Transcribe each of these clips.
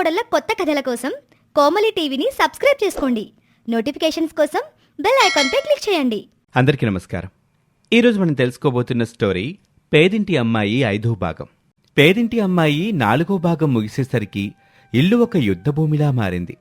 కోడళ్ళ కొత్త కథల కోసం కోమలి టీవీని సబ్స్క్రైబ్ చేసుకోండి. నోటిఫికేషన్స్ కోసం బెల్ ఐకాన్పై క్లిక్ చేయండి. అందరికీ నమస్కారం. ఈరోజు మనం తెలుసుకోబోతున్న స్టోరీ పేదింటి అమ్మాయి ఐదో భాగం. పేదింటి అమ్మాయి నాలుగో భాగం ముగిసేసరికి ఇల్లు ఒక యుద్ధభూమిలా మారింది.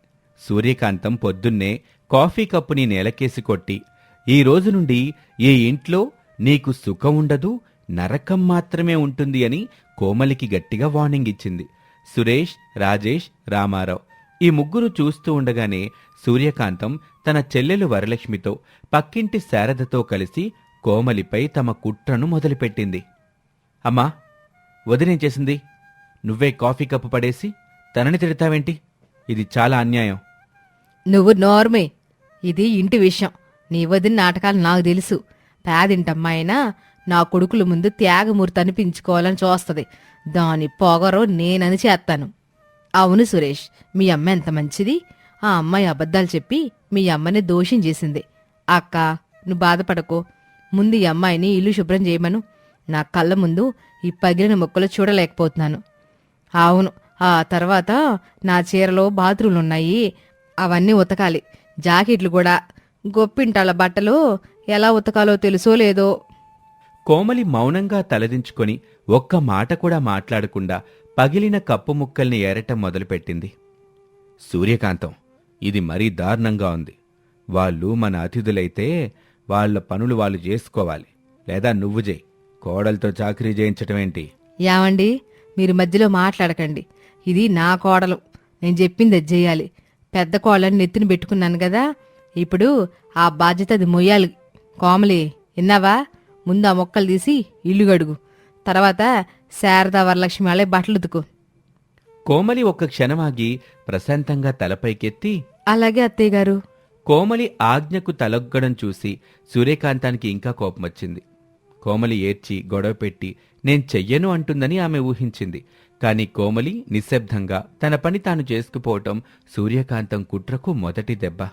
సూర్యకాంతం పొద్దున్నే కాఫీ కప్పుని నేలకేసి కొట్టి ఈ రోజు నుండి ఈ ఇంట్లో నీకు సుఖం ఉండదు నరకం మాత్రమే ఉంటుంది అని కోమలికి గట్టిగా వార్నింగ్ ఇచ్చింది. సురేష్ రాజేష్ రామారావు. ఈ ముగ్గురు చూస్తూ ఉండగానే సూర్యకాంతం తన చెల్లెలు వరలక్ష్మితో పక్కింటి శారదతో కలిసి కోమలిపై తమ కుట్రను మొదలుపెట్టింది. అమ్మా వదినేం చేసింది? నువ్వే కాఫీ కప్పు పడేసి తనని తిడతావేంటి? ఇది చాలా అన్యాయం. నువ్వు నోర్మే. ఇది ఇంటి విషయం. నీ వదిన నాటకాలు నాకు తెలుసు. పేదింటమ్మాయినా నా కొడుకుల ముందు త్యాగమూర్తి అనిపించుకోవాలని చూస్తది. దాని పొగరు నేనని చేస్తాను అవును సురేష్ మీ అమ్మ ఎంత మంచిది? ఆ అమ్మాయి అబద్ధాలు చెప్పి మీ అమ్మని దోషం చేసింది. అక్క నువ్వు బాధపడకు. ముందు ఈ అమ్మాయిని ఇల్లు శుభ్రం చేయమను. నా కళ్ళ ముందు ఈ పగిలిన మొక్కలు చూడలేకపోతున్నాను. అవును ఆ తర్వాత నా చీరలో బాత్రూమ్లు ఉన్నాయి అవన్నీ ఉతకాలి. జాకెట్లు కూడా. గొప్పింటాళ్ళ బట్టలు ఎలా ఉతకాలో తెలుసో లేదో. కోమలి మౌనంగా తలదించుకొని ఒక్క మాట కూడా మాట్లాడకుండా పగిలిన కప్పు ముక్కల్ని ఏరటం మొదలుపెట్టింది. సూర్యకాంతం ఇది మరీ దారుణంగా ఉంది. వాళ్ళు మన అతిథులైతే వాళ్ళ పనులు వాళ్ళు చేసుకోవాలి. లేదా నువ్వు చేయి. కోడలతో చాకరీ చేయించటం ఏంటి? యావండి మీరు మధ్యలో మాట్లాడకండి. ఇది నా కోడలు. నేను చెప్పింది అది చేయాలి. పెద్ద కోడలని నెత్తిన పెట్టుకున్నాను కదా. ఇప్పుడు ఆ బాధ్యత అది మొయ్యాలి. కోమలి విన్నావా? ముందు ఆ మొక్కలు తీసి ఇల్లు గడుగు తర్వాత శారదా వరలక్ష్మి వాళ్ళే బట్టలు ఉతుకు కోమలి ఒక్క క్షణమాగి ప్రశాంతంగా తలపైకెత్తి అలాగే అత్తయ్య గారు. కోమలి ఆజ్ఞకు తలొగ్గడం చూసి సూర్యకాంతానికి ఇంకా కోపం వచ్చింది కోమలి ఏడ్చి గొడవ పెట్టి నేను చెయ్యను అంటుందని ఆమె ఊహించింది. కాని కోమలి నిశ్శబ్దంగా తన పని తాను చేసుకుపోవటం సూర్యకాంతం కుట్రకు మొదటి దెబ్బ.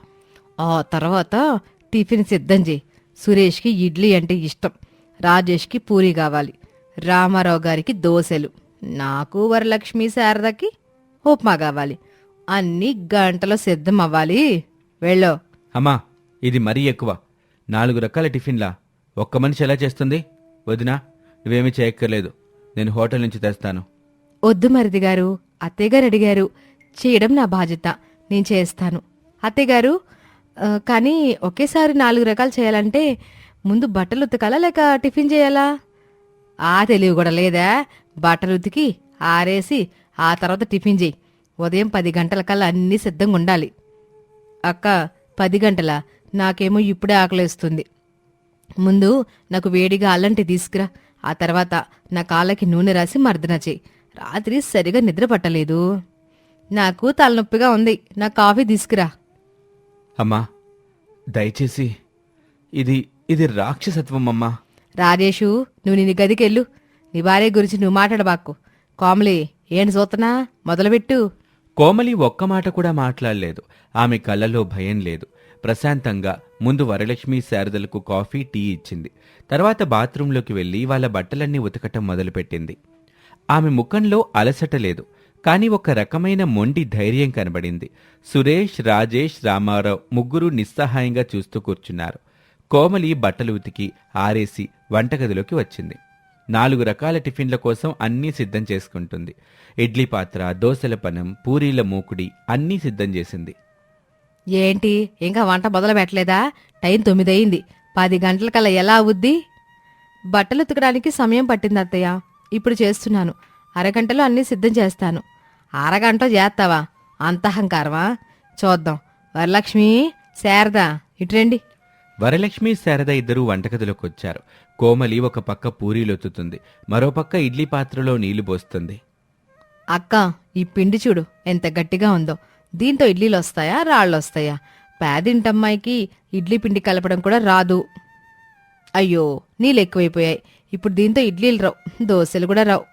ఆ తర్వాత టిఫిన్ సిద్ధం చేయి. సురేష్కి ఇడ్లీ అంటే ఇష్టం. రాజేష్కి పూరి కావాలి. రామారావు గారికి దోశలు. నాకు వరలక్ష్మి శారదకి ఉప్మా కావాలి. అన్ని గంటలో సిద్ధం అవ్వాలి వెళ్ళో. అమ్మా ఇది మరీ ఎక్కువ. నాలుగు రకాల టిఫిన్లా. ఒక్క మనిషి ఎలా చేస్తుంది? వదినా నువ్వేమీ చేయక్కర్లేదు. నేను హోటల్ నుంచి తెస్తాను. వద్దు మరిది గారు. అత్తయ్య గారు అడిగారు. చేయడం నా బాధ్యత. నేను చేస్తాను. అత్తయ్య గారు ఆ, కానీ ఒకేసారి నాలుగు రకాలు చేయాలంటే ముందు బట్టలు ఉతకాలా లేక టిఫిన్ చేయాలా? ఆ తెలివి కూడా లేదా? బట్టలు ఉతికి ఆరేసి ఆ తర్వాత టిఫిన్ చేయి ఉదయం పది గంటల కల్లా అన్నీ సిద్ధంగా ఉండాలి. అక్క పది గంటల? నాకేమో ఇప్పుడే ఆకలేస్తుంది. ముందు నాకు వేడిగా అల్లంటి తీసుకురా. ఆ తర్వాత నా కాళ్ళకి నూనె రాసి మర్దన చేయి రాత్రి సరిగా నిద్ర పట్టలేదు. నాకు తలనొప్పిగా ఉంది. నా కాఫీ తీసుకురా. అమ్మా దయచేసి ఇది ఇది రాక్షసత్వం అమ్మా. రాజేషు నువ్వు నీ గదికెళ్ళు. నీ భార్య గురించి నువ్వు మాట్లాడబాకు. కోమలి ఏంటి చూస్తున్నా మొదలుపెట్టు. కోమలి ఒక్క మాట కూడా మాట్లాడలేదు. ఆమె కళ్ళలో భయం లేదు. ప్రశాంతంగా ముందు వరలక్ష్మి శారదలకు కాఫీ టీ ఇచ్చింది. తర్వాత బాత్రూంలోకి వెళ్ళి వాళ్ళ బట్టలన్నీ ఉతకటం మొదలుపెట్టింది. ఆమె ముఖంలో అలసట లేదు. కానీ ఒక రకమైన మొండి ధైర్యం కనబడింది. సురేష్ రాజేష్ రామారావు ముగ్గురు నిస్సహాయంగా చూస్తూ కూర్చున్నారు. కోమలి బట్టలు ఉతికి ఆరేసి వంటగదిలోకి వచ్చింది. నాలుగు రకాల టిఫిన్ల కోసం అన్నీ సిద్ధం చేసుకుంటుంది. ఇడ్లీ పాత్ర దోశల పనం పూరీల మూకుడి అన్నీ సిద్ధం చేసింది. ఏంటి? ఇంకా వంట మొదలు పెట్టలేదా? టైం తొమ్మిది అయింది పది గంటలకల్లా ఎలా అవుద్ది? బట్టలు ఉతకడానికి సమయం పట్టింది అత్తయ్య. ఇప్పుడు చేస్తున్నాను. అరగంటలో అన్నీ సిద్ధం చేస్తాను. అరగంట చేస్తావా? అంత అహంకారమా? చూద్దాం. వరలక్ష్మి శారదా ఇటురండి వరలక్ష్మి శారద ఇద్దరూ వంటగదిలోకి వచ్చారు. కోమలి ఒక పక్క పూరీలొత్తుతుంది. మరోపక్క ఇడ్లీ పాత్రలో నీళ్ళు పోస్తుంది. అక్క ఈ పిండి చూడు ఎంత గట్టిగా ఉందో. దీంతో ఇడ్లీలు వస్తాయా రాళ్ళు వస్తాయా పేదింటమ్మాయికి ఇడ్లీ పిండి కలపడం కూడా రాదు. అయ్యో నీళ్ళు ఎక్కువైపోయాయి ఇప్పుడు దీంతో ఇడ్లీలు రావు దోశలు కూడా రావు.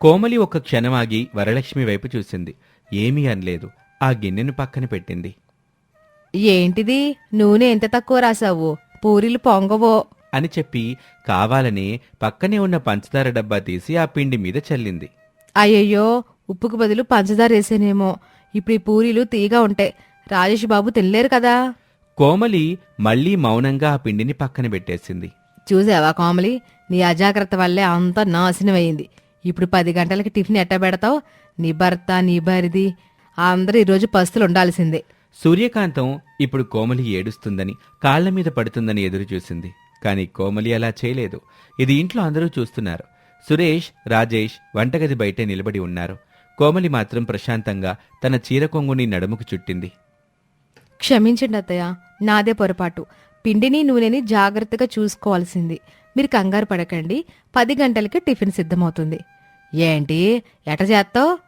కోమలి ఒక క్షణమాగి వరలక్ష్మి వైపు చూసింది. ఏమీ అనలేదు. ఆ గిన్నెను పక్కన పెట్టింది. ఏంటిది? నూనె ఎంత తక్కువ రాసావు? పూరీలు పొంగవో. అని చెప్పి కావాలనే పక్కనే ఉన్న పంచదార డబ్బా తీసి ఆ పిండి మీద చల్లింది. అయ్యయ్యో ఉప్పుకు బదులు పంచదార వేసానేమో. ఇప్పుడు ఈ పూరీలు తీగా ఉంటాయి రాజేష్ బాబు తినలేరు కదా. కోమలి మళ్ళీ మౌనంగా ఆ పిండిని పక్కన పెట్టేసింది. చూసావా కోమలి? నీ అజాగ్రత్త వల్లే అంతా నాశనమైంది. ఇప్పుడు పది గంటలకి టిఫిన్ ఎట్ట పెడతావు నీ భర్త నీ భార్యది అందరూ ఈరోజు పస్తులు ఉండాల్సిందే. సూర్యకాంతం ఇప్పుడు కోమలి ఏడుస్తుందని కాళ్ళ మీద పడుతుందని ఎదురుచూసింది కానీ కోమలి అలా చేయలేదు. ఇది ఇంట్లో అందరూ చూస్తున్నారు. సురేష్ రాజేష్ వంటగది బయటే నిలబడి ఉన్నారు. కోమలి మాత్రం ప్రశాంతంగా తన చీర కొంగుని నడుముకు చుట్టింది. క్షమించండి అత్తయ్య నాదే పొరపాటు. పిండిని నూనెని జాగ్రత్తగా చూసుకోవాల్సింది. మీరు కంగారు పడకండి. పది గంటలకి టిఫిన్ సిద్ధమవుతుంది. ఏంటి? ఎట చేస్తావు?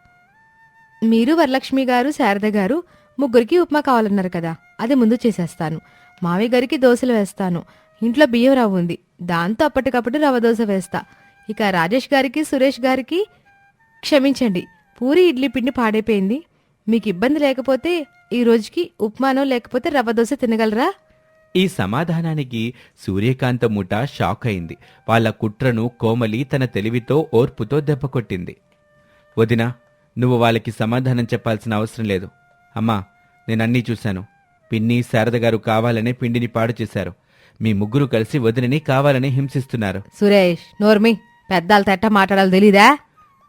మీరు వరలక్ష్మి గారు శారద గారు ముగ్గురికి ఉప్మా కావాలన్నారు కదా అది ముందు చేసేస్తాను. మావి గారికి దోశలు వేస్తాను. ఇంట్లో బియ్యం రవ్వ ఉంది. దాంతో అప్పటికప్పుడు రవ్వ దోశ వేస్తా. ఇక రాజేష్ గారికి సురేష్ గారికి క్షమించండి. పూరి ఇడ్లీ పిండి పాడైపోయింది. మీకు ఇబ్బంది లేకపోతే ఈ రోజుకి ఉప్మానో లేకపోతే రవ్వ దోశ తినగలరా? ఈ సమాధానానికి సూర్యకాంత ముఠ షాక్ అయింది. వాళ్ళ కుట్రను కోమలి తన తెలివితో ఓర్పుతో దెబ్బకొట్టింది వదినా నువ్వు వాళ్ళకి సమాధానం చెప్పాల్సిన అవసరం లేదు. అమ్మా నేనన్నీ చూశాను. పిన్ని శారద గారు కావాలనే పిండిని పాడు చేశారు. మీ ముగ్గురు కలిసి వదినని కావాలనే హింసిస్తున్నారు. సురేష్ నోర్మి పెద్దాల తట్ట మాట్లాడాలి తెలీదా?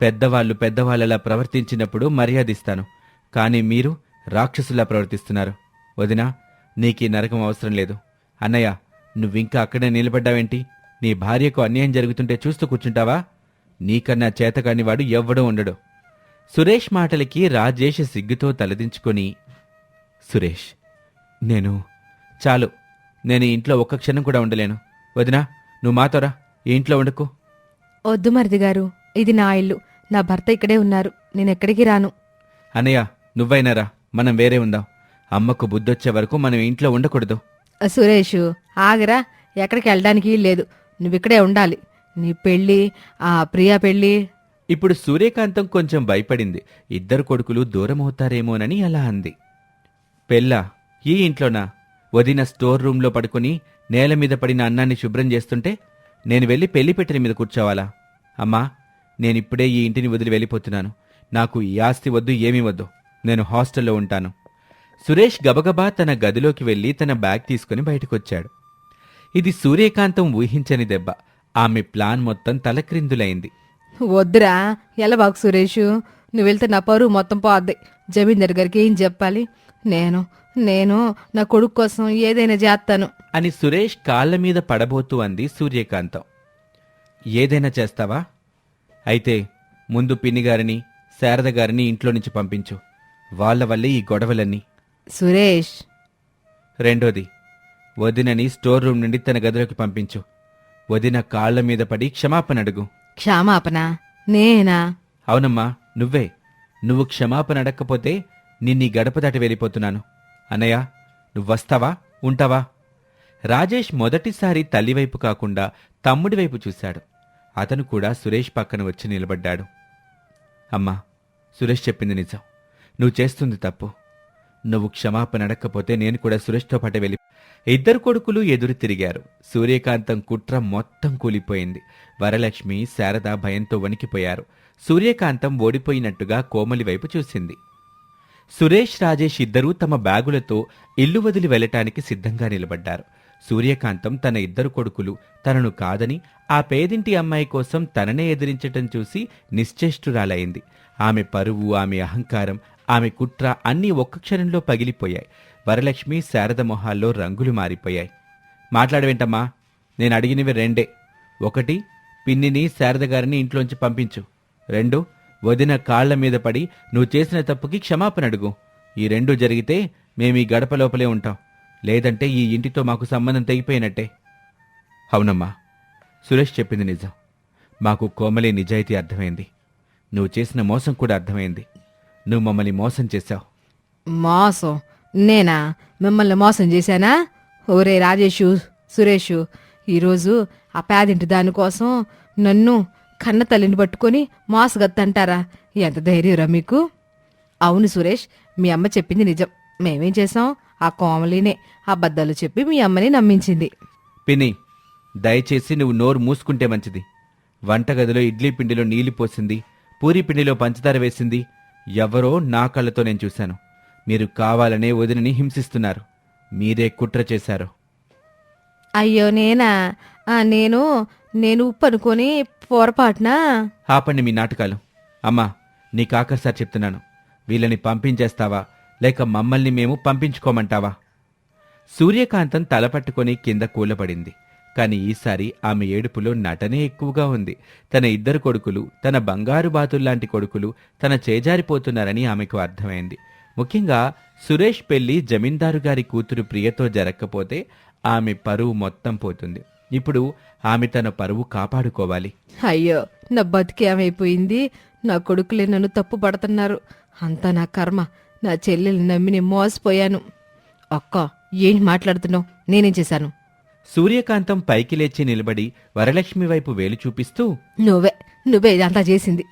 పెద్దవాళ్ళు పెద్దవాళ్ళలా ప్రవర్తించినప్పుడు మర్యాదిస్తాను కానీ మీరు రాక్షసులా ప్రవర్తిస్తున్నారు. వదినా నీకీ నరకం అవసరం లేదు. అన్నయ్య నువ్వింకా అక్కడే నిలబడ్డావేంటి? నీ భార్యకు అన్యాయం జరుగుతుంటే చూస్తూ కూర్చుంటావా? నీకన్నా చేతకాని వాడు ఎవ్వడూ ఉండడు. సురేష్ మాటలకి రాజేష్ సిగ్గుతో తలదించుకొని సురేష్ నేను చాలు నేను ఇంట్లో ఒక్క క్షణం కూడా ఉండలేను. వదినా నువ్వు మాతోరా ఈ ఇంట్లో ఉండకు వద్దు మరిది గారు ఇది నా ఇల్లు. నా భర్త ఇక్కడే ఉన్నారు. నేను ఎక్కడికి రాను. అన్నయ్య నువ్వైనారా మనం వేరే ఉందాం. అమ్మకు బుద్ధొచ్చే వరకు మనం ఇంట్లో ఉండకూడదు. సురేష్ ఆగరా. ఎక్కడికి వెళ్ళడానికి లేదు. నువ్విక్కడే ఉండాలి. నీ పెళ్ళి ఆ ప్రియా పెళ్ళి ఇప్పుడు సూర్యకాంతం కొంచెం భయపడింది. ఇద్దరు కొడుకులు దూరమవుతారేమోనని అలా అంది. పెళ్ళా ఈ ఇంట్లోనా? వదిన స్టోర్ రూంలో పడుకుని నేల మీద పడిన అన్నాన్ని శుభ్రం చేస్తుంటే నేను వెళ్ళి పెళ్ళి పెట్టిన మీద కూర్చోవాలా? అమ్మా నేనిప్పుడే ఈ ఇంటిని వదిలి వెళ్ళిపోతున్నాను. నాకు ఈ ఆస్తి వద్దు ఏమీ వద్దు. నేను హాస్టల్లో ఉంటాను. సురేష్ గబగబా తన గదిలోకి వెళ్ళి తన బ్యాగ్ తీసుకుని బయటకొచ్చాడు. ఇది సూర్యకాంతం ఊహించని దెబ్బ. ఆమె ప్లాన్ మొత్తం తలక్రిందులైంది. వద్దురా ఎలా బాగు సురేష్? నువ్వు వెళ్తే నా పరువు మొత్తం పోద్ది. జమీందార్ గారికి ఏం చెప్పాలి? నేను నేను నా కొడుకు కోసం ఏదైనా చేస్తాను. అని సురేష్ కాళ్ళ మీద పడబోతూ అంది సూర్యకాంతం. ఏదైనా చేస్తావా? అయితే ముందు పిన్నిగారిని శారద గారిని ఇంట్లో నుంచి పంపించు. వాళ్ళ వల్లే ఈ గొడవలన్నీ. సురేష్! రెండోది వదినని స్టోర్ రూమ్ నుండి తన గదిలోకి పంపించు. వదిన కాళ్ళ మీద పడి క్షమాపణ అడుగు. క్షమాపణ నేనా? అవునమ్మా నువ్వే. నువ్వు క్షమాపణ అడక్కపోతే నిన్నీ గడప దాటి వెళ్ళిపోతున్నాను. అన్నయ్య నువ్వొస్తావా? ఉంటావా? రాజేష్ మొదటిసారి తల్లివైపు కాకుండా తమ్ముడి వైపు చూశాడు. అతను కూడా సురేష్ పక్కన వచ్చి నిలబడ్డాడు. అమ్మా సురేష్ చెప్పింది నిజం. నువ్వు చేస్తుంది తప్పు. నువ్వు క్షమాపణ అడక్కపోతే నేను కూడా సురేష్తో పాటు వెళ్ళి ఇద్దరు కొడుకులు ఎదురు తిరిగారు. సూర్యకాంతం కుట్ర మొత్తం కూలిపోయింది. వరలక్ష్మి శారద భయంతో వణికిపోయారు. సూర్యకాంతం ఓడిపోయినట్టుగా కోమలి వైపు చూసింది. సురేష్ రాజేష్ ఇద్దరూ తమ బ్యాగులతో ఇల్లు వదిలి వెళ్ళటానికి సిద్ధంగా నిలబడ్డారు. సూర్యకాంతం తన ఇద్దరు కొడుకులు తనను కాదని ఆ పేదింటి అమ్మాయి కోసం తననే ఎదిరించటం చూసి నిశ్చేష్టురాలైంది. ఆమె పరువు ఆమె అహంకారం ఆమె కుట్ర అన్నీ ఒక్క క్షణంలో పగిలిపోయాయి. వరలక్ష్మి శారద మొహాల్లో రంగులు మారిపోయాయి. మాట్లాడవేంటమ్మా నేను అడిగినవి రెండే. ఒకటి పిన్నిని శారద గారిని ఇంట్లోంచి పంపించు. రెండు వదిన కాళ్ళ మీద పడి నువ్వు చేసిన తప్పుకి క్షమాపణ అడుగు. ఈ రెండు జరిగితే మేము ఈ గడప లోపలే ఉంటాం. లేదంటే ఈ ఇంటితో మాకు సంబంధం తెగిపోయినట్టే. అవునమ్మా సురేష్ చెప్పింది నిజం. మాకు కోమలి నిజాయితీ అర్థమైంది. నువ్వు చేసిన మోసం కూడా అర్థమైంది. నువ్వు మమ్మల్ని మోసం చేశావు. మోసం? నేనా? మిమ్మల్ని మోసం చేశానా? ఓరే రాజేషు సురేషు ఈరోజు ఆ పేదింటి దానికోసం నన్ను కన్న తల్లిని పట్టుకొని మోసగత్తంటారా? ఎంత ధైర్యరా మీకు? అవును సురేష్ మీ అమ్మ చెప్పింది నిజం. మేమేం చేసాం ఆ కోమలినే అబద్ధాలు చెప్పి మీ అమ్మని నమ్మించింది. పిన్ని దయచేసి నువ్వు నోరు మూసుకుంటే మంచిది. వంటగదిలో ఇడ్లీ పిండిలో నీళ్ళు పోసింది పూరి పిండిలో పంచదార వేసింది ఎవరో నా కళ్ళతో నేను చూశాను. మీరు కావాలనే వదినని హింసిస్తున్నారు. మీరే కుట్ర చేశారు. అయ్యో నేనా? ఆ, నేను నేను ఉప్పు అనుకొని పొరపాటున? ఆపండి మీ నాటకాలు. అమ్మా నీకు ఆఖరిసారి చెప్తున్నాను. వీళ్ళని పంపించేస్తావా? లేక మమ్మల్ని మేము పంపించుకోమంటావా? సూర్యకాంతం తలపట్టుకొని కింద కూలపడింది కాని ఈసారి ఆమె ఏడుపులో నటనే ఎక్కువగా ఉంది. తన ఇద్దరు కొడుకులు తన బంగారు బాతుల్లాంటి కొడుకులు తన చేజారిపోతున్నారని ఆమెకు అర్థమైంది. ముఖ్యంగా సురేష్ పెళ్ళి జమీందారు గారి కూతురు ప్రియతో జరగకపోతే ఆమె పరువు మొత్తం పోతుంది. ఇప్పుడు ఆమె తన పరువు కాపాడుకోవాలి. అయ్యో నా బతికేమైపోయింది నా కొడుకులే నన్ను తప్పు పడుతున్నారు. అంతా నా కర్మ. నా చెల్లెల్ని నమ్మి నేను మోసపోయాను. అక్క ఏంటి మాట్లాడుతున్నావు? నేనేం చేశాను? సూర్యకాంతం పైకి లేచి నిలబడి వరలక్ష్మి వైపు వేలు చూపిస్తూ నువ్వే నువ్వే ఇదంతా చేసింది.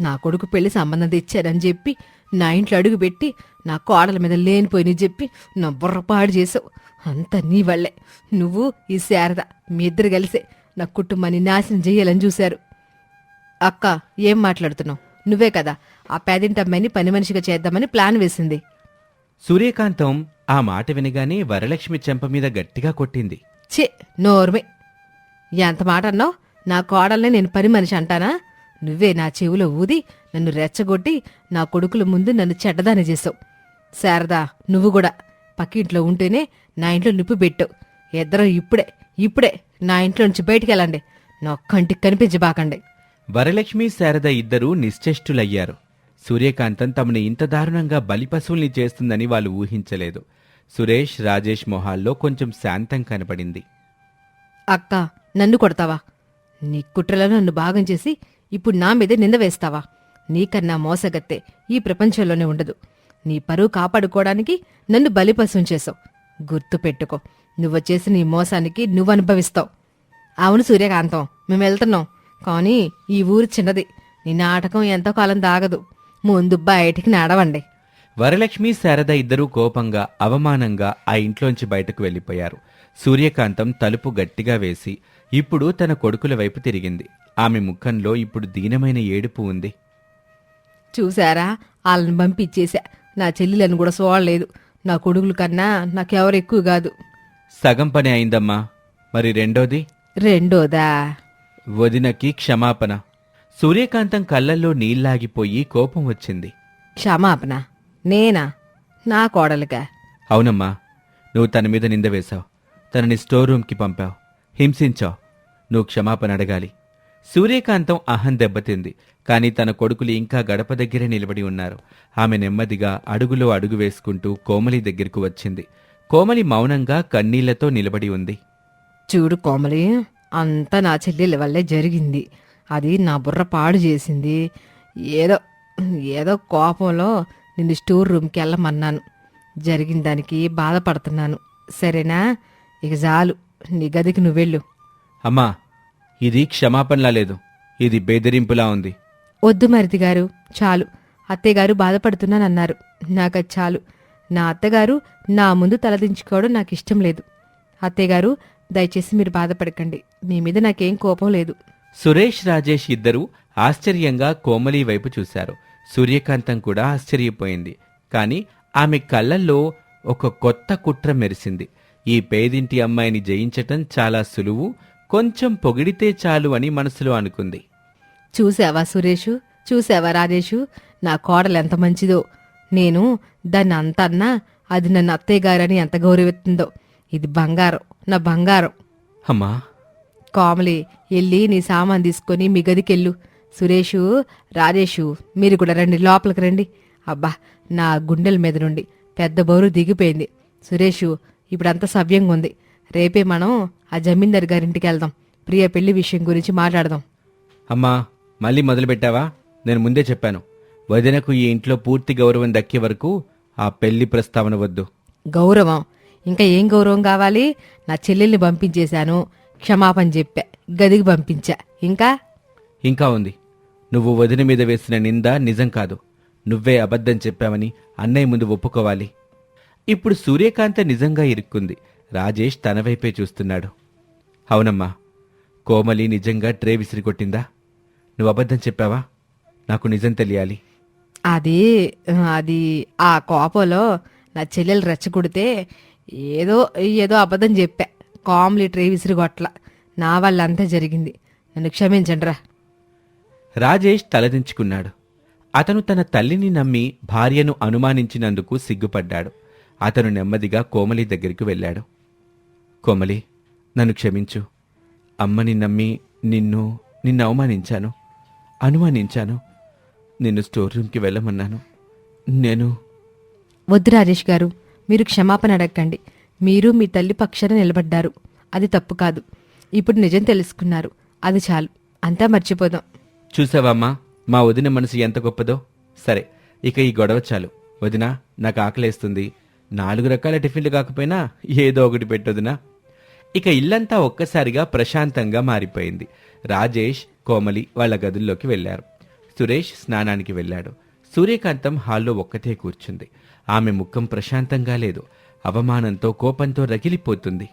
నా కొడుకు పెళ్ళి సంబంధం తెచ్చారని చెప్పి నా ఇంట్లో అడుగు పెట్టి నా కోడల మీద లేనిపోయిన చెప్పి నా బుర్రపాడు చేసావు అంతా నీ వల్లే. నువ్వు ఈ శారద మీ ఇద్దరు కలిసే నా కుటుంబాన్ని నాశనం చేయాలని చూశారు. అక్క ఏం మాట్లాడుతున్నావు? నువ్వే కదా ఆ పేదింటమ్మాయిని పని మనిషిగా చేద్దామని ప్లాన్ వేసింది. సూర్యకాంతం ఆ మాట వినగానే వరలక్ష్మి చెంప మీద గట్టిగా కొట్టింది. ఛే నోర్మే. ఎంత మాట అన్నావు? నా కోడల్ని నేను పని మనిషి అంటానా? నువ్వే నా చెవిలో ఊది నన్ను రెచ్చగొట్టి నా కొడుకుల ముందు నన్ను చెడ్డదాని చేసావు శారదా నువ్వు కూడా పక్కింట్లో ఉంటేనే నా ఇంట్లో నిప్పు పెట్టావు ఇద్దరం ఇప్పుడే ఇప్పుడే నా ఇంట్లో నుంచి బయటికి వెళ్ళండి. నా కంటికి కనిపించబాకండి. వరలక్ష్మి శారద ఇద్దరూ నిశ్చేష్టులయ్యారు. సూర్యకాంతం తమని ఇంత దారుణంగా బలిపశువుల్ని చేస్తుందని వాళ్ళు ఊహించలేదు. సురేష్ రాజేష్ మొహాల్లో కొంచెం శాంతం కనపడింది. అక్క నన్ను కొడతావా? నీ కుట్రలో నన్ను భాగం చేసి ఇప్పుడు నా మీదే నింద వేస్తావా? నీకన్నా మోసగత్తే ఈ ప్రపంచంలోనే ఉండదు. నీ పరువు కాపాడుకోవడానికి నన్ను బలిపశం చేసావు గుర్తు పెట్టుకో నువ్వు చేసిన ఈ మోసానికి నువ్వు అనుభవిస్తావు. అవును సూర్యకాంతం మేము వెళ్తున్నాం. కానీ ఈ ఊరు చిన్నది. నీ నాటకం ఎంతో కాలం దాగదు. ముందు బయటికి నడవండి. వరలక్ష్మి శారద ఇద్దరూ కోపంగా అవమానంగా ఆ ఇంట్లోంచి బయటకు వెళ్ళిపోయారు. సూర్యకాంతం తలుపు గట్టిగా వేసి ఇప్పుడు తన కొడుకుల వైపు తిరిగింది. ఆమె ముఖంలో ఇప్పుడు దీనమైన ఏడుపు ఉంది. చూసారా వాళ్ళని పంపించేశా. నా చెల్లెలను కూడా చూడలేదు నా కొడుకుల కన్నా నాకెవరు ఎక్కువ కాదు. సగం పని అయిందమ్మా. మరి రెండోది? రెండోదా? వదినకి క్షమాపణ. సూర్యకాంతం కళ్ళల్లో నీళ్ళాగిపోయి కోపం వచ్చింది. క్షమాపణ? నేనా? నా కోడలుగా అవునమ్మా. నువ్వు తన మీద నింద వేశావు. తనని స్టోర్ రూమ్కి పంపావు. హింసించావు. నువ్వు క్షమాపణ అడగాలి. సూర్యకాంతం అహం దెబ్బతింది. కాని తన కొడుకులు ఇంకా గడప దగ్గరే నిలబడి ఉన్నారు. ఆమె నెమ్మదిగా అడుగులో అడుగు వేసుకుంటూ కోమలి దగ్గరకు వచ్చింది. కోమలి మౌనంగా కన్నీళ్ళతో నిలబడి ఉంది. చూడు కోమలి అంతా నా చెల్లెల వల్లే జరిగింది. అది నా బుర్ర పాడు చేసింది. ఏదో ఏదో కోపంలో నిన్ను స్టోర్ రూమ్కి వెళ్ళమన్నాను. జరిగిన దానికి బాధపడుతున్నాను. సరేనా? ఇక చాలు. నీ గదికి నువ్వు వెళ్ళు అమ్మా ఇది క్షమాపణలా లేదు. ఇది బెదిరింపులా ఉంది. వద్దు మరిది గారు చాలు. అత్తయ్యగారు బాధపడుతున్నానన్నారు. నాకది చాలు. నా అత్తగారు నా ముందు తలదించుకోవడం నాకు ఇష్టం లేదు. అత్తయ్యగారు దయచేసి మీరు బాధపడకండి. మీ మీద నాకేం కోపం లేదు. సురేష్ రాజేష్ ఇద్దరూ ఆశ్చర్యంగా కోమలి వైపు చూశారు. సూర్యకాంతం కూడా ఆశ్చర్యపోయింది. కాని ఆమె కళ్ళల్లో ఒక కొత్త కుట్ర మెరిసింది. ఈ పేదింటి అమ్మాయిని జయించటం చాలా సులువు కొంచెం పొగిడితే చాలు అని మనసులో అనుకుంది. చూసావా సురేషు? చూసావా రాజేషు? నా కోడలు ఎంత మంచిదో. నేను దాన్ని అంత అన్నా అది నన్ను అత్తయ్య గారని ఎంత గౌరవిస్తుందో. ఇది బంగారం నా బంగారం. అమ్మా. కోమలి వెళ్ళి నీ సామాన్ తీసుకొని మీ గదికెళ్ళు. సురేషు రాజేషు మీరు కూడా రండి లోపలికి రండి. అబ్బా నా గుండెల మీద నుండి పెద్ద బౌరు దిగిపోయింది. సురేషు ఇప్పుడంతా సవ్యంగా ఉంది. రేపే మనం ఆ జమీందార్ గారింటికి వెళ్దాం. ప్రియ పెళ్ళి విషయం గురించి మాట్లాడదాం. అమ్మా మళ్ళీ మొదలుపెట్టావా? నేను ముందే చెప్పాను. వదినకు ఈ ఇంట్లో పూర్తి గౌరవం దక్కే వరకు ఆ పెళ్ళి ప్రస్తావన వద్దు. గౌరవం? ఇంకా ఏం గౌరవం కావాలి? నా చెల్లెల్ని పంపించేశాను. క్షమాపణ చెప్పా. గదికి పంపించా. ఇంకా? ఇంకా ఉంది. నువ్వు వదిన మీద వేసిన నింద నిజం కాదు. నువ్వే అబద్ధం చెప్పావని అన్నయ్య ముందు ఒప్పుకోవాలి. ఇప్పుడు సూర్యకాంత నిజంగా ఇరుక్కుంది. రాజేష్ తన వైపే చూస్తున్నాడు. అవునమ్మా. కోమలి నిజంగా ట్రే విసిరికొట్టిందా? నువ్వు అబద్ధం చెప్పావా? నాకు నిజం తెలియాలి. అది అది ఆ కోపంలో నా చెల్లెలు రెచ్చగొడితే ఏదో ఏదో అబద్ధం చెప్పా. కామ్లీ ట్రే విసిరిగొట్ల. నా వల్ల అంతా జరిగింది. నన్ను క్షమించండి రా రాజేష్ తలదించుకున్నాడు అతను తన తల్లిని నమ్మి భార్యను అనుమానించినందుకు సిగ్గుపడ్డాడు. అతను నెమ్మదిగా కోమలి దగ్గరికి వెళ్ళాడు. కోమలి నన్ను క్షమించు. అమ్మని నమ్మి నిన్ను నిన్ను అవమానించాను అనుమానించాను. నిన్ను స్టోర్ రూమ్కి వెళ్ళమన్నాను. నేను వద్దు రాజేష్ గారు మీరు క్షమాపణ అడగండి. మీరు మీ తల్లి పక్షాన నిలబడ్డారు. అది తప్పు కాదు. ఇప్పుడు నిజం తెలుసుకున్నారు. అది చాలు. అంతా మర్చిపోదాం. చూసావమ్మా మా వదిన మనసు ఎంత గొప్పదో? సరే ఇక ఈ గొడవ చాలు. వదినా నాకు ఆకలేస్తుంది. నాలుగు రకాల టిఫిన్లు కాకపోయినా ఏదో ఒకటి పెట్టొదినా ఇక ఇల్లంతా ఒక్కసారిగా ప్రశాంతంగా మారిపోయింది. రాజేష్ కోమలి వాళ్ళ గదుల్లోకి వెళ్ళారు సురేష్ స్నానానికి వెళ్ళాడు. సూర్యకాంతం హాల్లో ఒక్కతే కూర్చుంది. ఆమె ముఖం ప్రశాంతంగా లేదు. అవమానంతో కోపంతో రగిలిపోతుంది.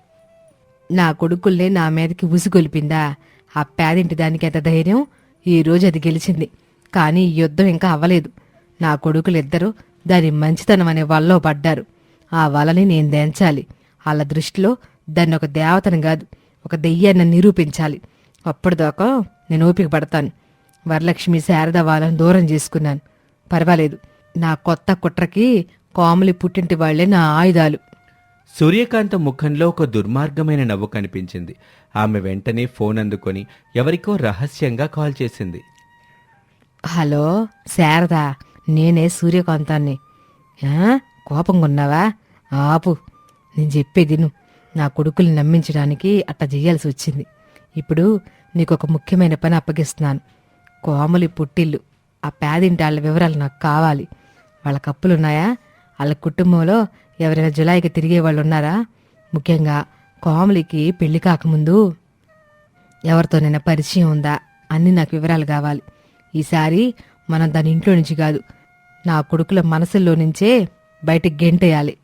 నా కొడుకుల్లే నా మీదకి ఉసుగొలిపిందా ఆ పేదింటి దానికి ఎంత ధైర్యం? ఈ రోజు అది గెలిచింది. కానీ ఈ యుద్ధం ఇంకా అవ్వలేదు. నా కొడుకులిద్దరూ దాని మంచితనం అనే వలలో పడ్డారు. ఆ వలని నేను దించాలి. వాళ్ళ దృష్టిలో దాన్ని ఒక దేవతను కాదు ఒక దెయ్యాన్ని నిరూపించాలి. అప్పటిదాకా నేను ఓపిక పడతాను. వరలక్ష్మి శారద వాళ్ళని దూరం చేసుకున్నాను. పర్వాలేదు నా కొత్త కుట్రకి కోమలి పుట్టింటి వాళ్ళే నా ఆయుధాలు. సూర్యకాంత ముఖంలో ఒక దుర్మార్గమైన నవ్వు కనిపించింది. ఆమె వెంటనే ఫోన్ అందుకొని ఎవరికో రహస్యంగా కాల్ చేసింది. హలో శారదా నేనే సూర్యకాంతాన్ని. కోపంగా ఉన్నావా? ఆపు నేను చెప్పేది నువ్వు నా కొడుకుల్ని నమ్మించడానికి అట్ట చేయాల్సి వచ్చింది. ఇప్పుడు నీకు ఒక ముఖ్యమైన పని అప్పగిస్తున్నాను. కోమలి పుట్టిల్లు ఆ పేదింటి వాళ్ళ వివరాలు నాకు కావాలి. వాళ్ళ కప్పులున్నాయా? వాళ్ళ కుటుంబంలో ఎవరైనా జులాయికి తిరిగే వాళ్ళు ఉన్నారా ముఖ్యంగా కోమలికి పెళ్ళి కాకముందు ఎవరితోనైనా పరిచయం ఉందా? అన్ని నాకు వివరాలు కావాలి. ఈసారి మనం దాని ఇంట్లో నుంచి కాదు నా కొడుకుల మనసుల్లో నుంచే బయటికి గెంటేయాలి.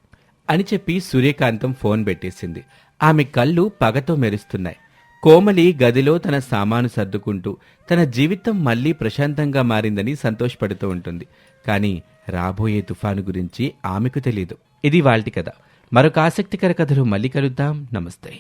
అని చెప్పి సూర్యకాంతం ఫోన్ పెట్టేసింది. ఆమె కళ్ళు పగతో మెరుస్తున్నాయి. కోమలి గదిలో తన సామాను సర్దుకుంటూ తన జీవితం మళ్ళీ ప్రశాంతంగా మారిందని సంతోషపడుతూ ఉంటుంది. కానీ రాబోయే తుఫాను గురించి ఆమెకు తెలియదు ఇది వాళ్ళటి కథ. మరొక ఆసక్తికర కథలు మళ్ళీ కలుద్దాం. నమస్తే.